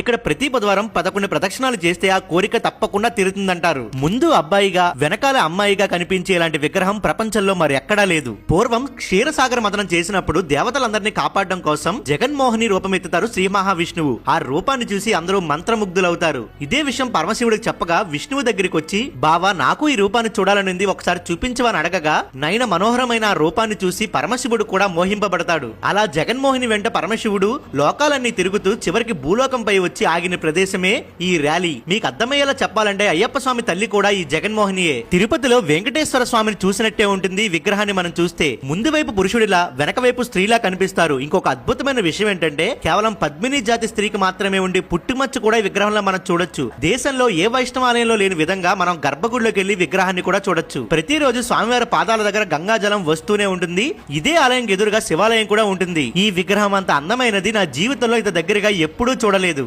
ఇక్కడ ప్రతి బుధవారం పదకొండు ప్రదక్షిణాలు చేస్తే ఆ కోరిక తప్పకుండా తీరుతుందంటారు. ముందు అబ్బాయిగా వెనకాల అమ్మాయిగా కనిపించే ఇలాంటి విగ్రహం ప్రపంచంలో మరి ఎక్కడా లేదు. పూర్వం క్షీరసాగర మదనం చేసినప్పుడు దేవతలందరినీ కాపాడడం కోసం జగన్మోహిని రూపమెత్తుతారు శ్రీ మహావిష్ణువు. ఆ రూపాన్ని చూసి అందరూ మంత్రముగ్ధులవుతారు. ఇదే విషయం పరమశివుడికి చెప్పగా విష్ణువు దగ్గరికి వచ్చి బావా నాకు ఈ రూపాన్ని చూడాలనింది. ఒకసారి చూపించవని అడగగా నయన మనోహరమైన ఆ రూపాన్ని చూసి పరమశివుడు కూడా మోహింపబడతాడు. అలా జగన్మోహిని వెంట పరమశివుడు లోకాలన్నీ తిరుగుతూ చివరికి భూలోకంపై వచ్చి ఆగిన ప్రదేశమే ఈ ర్యాలీ. మీకు అర్థమయ్యేలా చెప్పాలంటే అయ్యప్ప స్వామి తల్లి కూడా ఈ జగన్మోహనియే. తిరుపతిలో వెంకటేశ్వర స్వామిని చూసినట్టే ఉంటుంది విగ్రహాన్ని మనం చూస్తే. ముందు వైపు పురుషుడిలా వెనక వైపు స్త్రీలా కనిపిస్తారు. ఇంకొక అద్భుతమైన విషయం ఏంటంటే కేవలం పద్మిని జాతి స్త్రీకి మాత్రమే ఉండి పుట్టుమచ్చ కూడా ఈ విగ్రహంలో మనం చూడొచ్చు. దేశంలో ఏ వైష్ణవాలయంలో లేని విధంగా మనం గర్భగుడిలోకి వెళ్ళి విగ్రహాన్ని కూడా చూడొచ్చు. ప్రతిరోజు స్వామివారి పాదాల దగ్గర గంగాజలం వస్తూనే ఉంటుంది. ఇదే ఆలయం ఎదురుగా శివాలయం కూడా ఉంటుంది. ఈ విగ్రహం అంత అందమైనది నా జీవితంలో ఇంత దగ్గరగా ఎప్పుడూ చూడలేదు.